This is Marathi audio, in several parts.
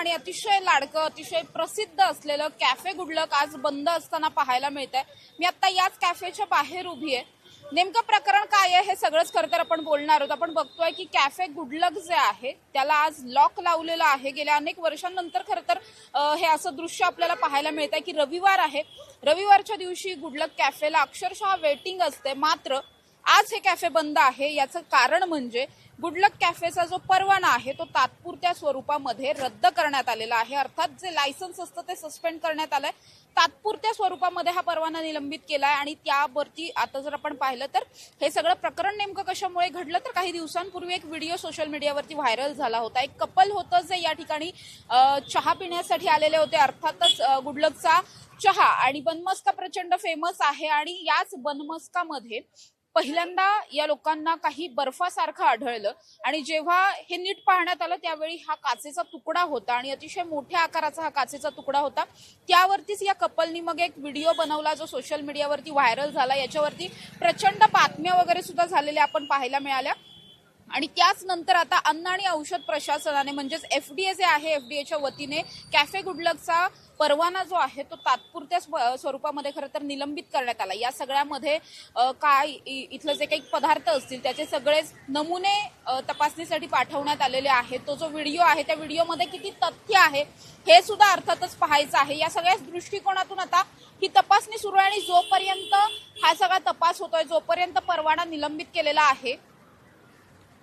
आणि अतिशय लाडकं अतिशय प्रसिद्ध असलेलं कॅफे गुडलक आज बंद असताना पाहायला मिळत आहे मी आता याच कॅफेच्या बाहेर उभी आहे. नेमकं प्रकरण काय आहे हे सगळंच खरं तर आपण बोलणार आहोत. आपण बघतोय की कॅफे गुडलक जे आहे त्याला आज लॉक लावलेलं आहे. गेल्या अनेक वर्षांनंतर खरं तर हे असं दृश्य आपल्याला पाहायला मिळत आहे की रविवार आहे. रविवारच्या दिवशी गुडलक कॅफेला अक्षरशः वेटिंग असते. मात्र आज हे कॅफे बंद आहे. याचं कारण म्हणजे गुडलक कॅफेचा जो परवाना आहे तो तात्पुरत्या स्वरूपामध्ये रद्द करण्यात आलेला आहे. अर्थात जे लायसन्स असतं ते सस्पेंड करण्यात आलंय. तात्पुरत्या स्वरूपामध्ये हा परवाना निलंबित केलाय आणि त्यावरती आता जर आपण पाहिलं तर हे सगळं प्रकरण नेमकं कशामुळे घडलं तर काही दिवसांपूर्वी एक व्हिडिओ सोशल मीडियावरती व्हायरल झाला होता. एक कपल होतं जे या ठिकाणी चहा पिण्यासाठी आलेले होते. अर्थातच गुडलकचा चहा आणि बनमस्का प्रचंड फेमस आहे आणि याच बनमस्कामध्ये पहिल्यांदा या लोकांना काही बर्फासारखं आढळलं. आणि जेव्हा हे नीट पाहण्यात आलं त्यावेळी हा काचेचा तुकडा होता आणि अतिशय मोठ्या आकाराचा हा काचेचा तुकडा होता. त्यावरतीच या कपलनी मग एक व्हिडिओ बनवला जो सोशल मीडियावरती व्हायरल झाला. याच्यावरती प्रचंड बातम्या वगैरे सुद्धा झालेल्या आपण पाहायला मिळाल्या. आणि त्याच नंतर आता अन्न आणि औषध प्रशासनाने म्हणजेच एफडीए जे आहे एफडीएच्या वतीने कॅफे गुडलकचा परवाना जो आहे तो तात्पुरत्या स्व- स्वरूपामध्ये खरं तर निलंबित करण्यात आला. या सगळ्यामध्ये काय इथलं जे काही पदार्थ असतील त्याचे सगळेच नमुने तपासणीसाठी पाठवण्यात आलेले आहेत तो जो व्हिडिओ आहे त्या व्हिडिओमध्ये किती तथ्य आहे हे सुद्धा अर्थातच पाहायचं आहे. या सगळ्याच दृष्टिकोनातून आता ही तपासणी सुरू आहे आणि जोपर्यंत हा सगळा तपास होतोय जोपर्यंत परवाना निलंबित केलेला आहे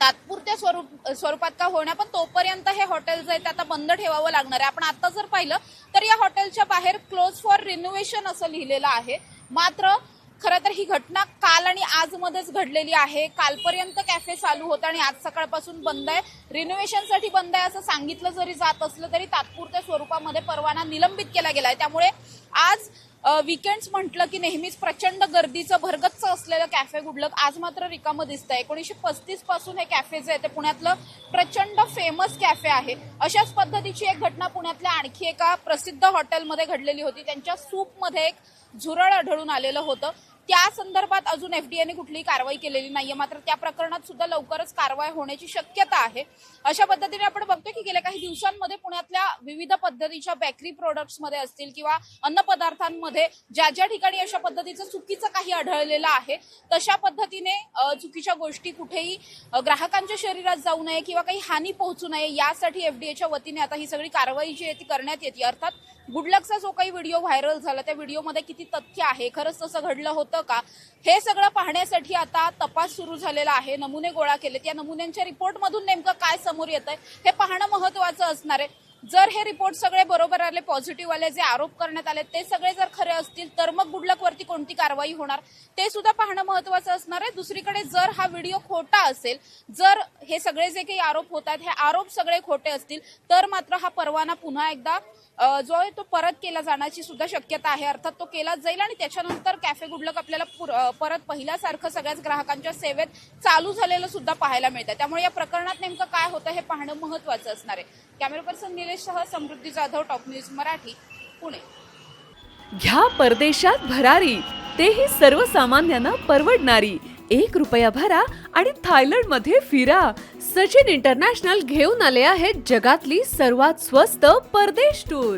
तात्पुरत्या स्वरूप स्वरूपात का होण्या पण तोपर्यंत हे हॉटेल जे आता बंद ठेवावं लागणार आहे. आपण आता जर पाहिलं तर या हॉटेलच्या बाहेर क्लोज फॉर रिनोव्हेशन असं लिहिलेलं आहे. मात्र खरं तर ही घटना काल आणि आजमध्येच घडलेली आहे. कालपर्यंत कॅफे चालू होता आणि आज सकाळपासून बंद आहे. रिनोव्हेशनसाठी बंद आहे असं सांगितलं जरी जात असलं तरी तात्पुरत्या स्वरूपामध्ये परवाना निलंबित केला गेला आहे. त्यामुळे आज विकेंड्स म्हटलं की नेहमीच प्रचंड गर्दीचं भरगच्च असलेलं कॅफे गुडलक आज मात्र रिकामं दिसतं एकोणीसशे पस्तीसपासून हे कॅफे जे आहे ते पुण्यातलं प्रचंड फेमस कॅफे आहे. अशाच पद्धतीची एक घटना पुण्यातल्या आणखी एका प्रसिद्ध हॉटेलमध्ये घडलेली होती. त्यांच्या सूपमध्ये एक झुरळ आढळून आलेलं होतं. त्या संदर्भात अजून एफडीएने कुठलीही कारवाई केलेली नाहीये. मात्र त्या प्रकरणात सुद्धा लवकरच कारवाई होण्याची शक्यता आहे. अशा पद्धतीने आपण बघतो की गेल्या काही दिवसांमध्ये पुण्यातल्या विविध पद्धतीच्या बेकरी प्रोडक्ट्समध्ये असतील किंवा अन्न पदार्थांमध्ये ज्या ज्या ठिकाणी अशा पद्धतीचं चुकीचं काही आढळलेलं आहे तशा पद्धतीने चुकीच्या गोष्टी कुठेही ग्राहकांच्या शरीरात जाऊ नये किंवा काही हानी पोहोचू नये यासाठी एफडीएच्या वतीने आता ही सगळी कारवाई जी आहे ती करण्यात येते. अर्थात गुडलकचा जो काही व्हिडिओ व्हायरल झाला त्या व्हिडिओमध्ये किती तथ्य आहे? खरंच तसं घडलं होतं का? हे सगळं पाहण्यासाठी आता तपास सुरू झालेला आहे. नमुने गोळा केलेत. या नमुन्यांच्या रिपोर्टमधून नेमकं काय समोर येत आहे हे पाहणं महत्वाचं असणार आहे. जर हे रिपोर्ट सगळे बरोबर आले पॉझिटिव्ह आले जे आरोप करण्यात आले ते सगळे जर खरे असतील तर मग गुडलकवरती कोणती कारवाई होणार? ते सुद्धा पाहणं महत्वाचं असणार आहे. दुसरीकडे जर हा व्हिडिओ खोटा असेल जर हे सगळे जे काही आरोप होत आहेत हे आरोप सगळे खोटे असतील तर मात्र हा परवाना पुन्हा एकदा जो आहे तो परत केला जाण्याची सुद्धा शक्यता आहे. अर्थात तो केला जाईल आणि त्याच्यानंतर कॅफे गुडलक आपल्याला पुर- परत पहिल्यासारखं सगळ्याच ग्राहकांच्या सेवेत चालू झालेलं सुद्धा पाहायला मिळतं त्यामुळे या प्रकरणात नेमकं काय होतं हे पाहणं महत्वाचं असणार आहे. कॅमेरा पर्सन निलेशसह समृद्धी जाधव टॉप न्यूज मराठी पुणे. घ्या परदेशात भरारी तेही सर्वसामान्यांना परवडणारी. एक रुपया भरा आणि थायलंडमध्ये फिरा. सचिन इंटरनॅशनल घेऊन आले आहेत जगातली सर्वात स्वस्त परदेश टूर.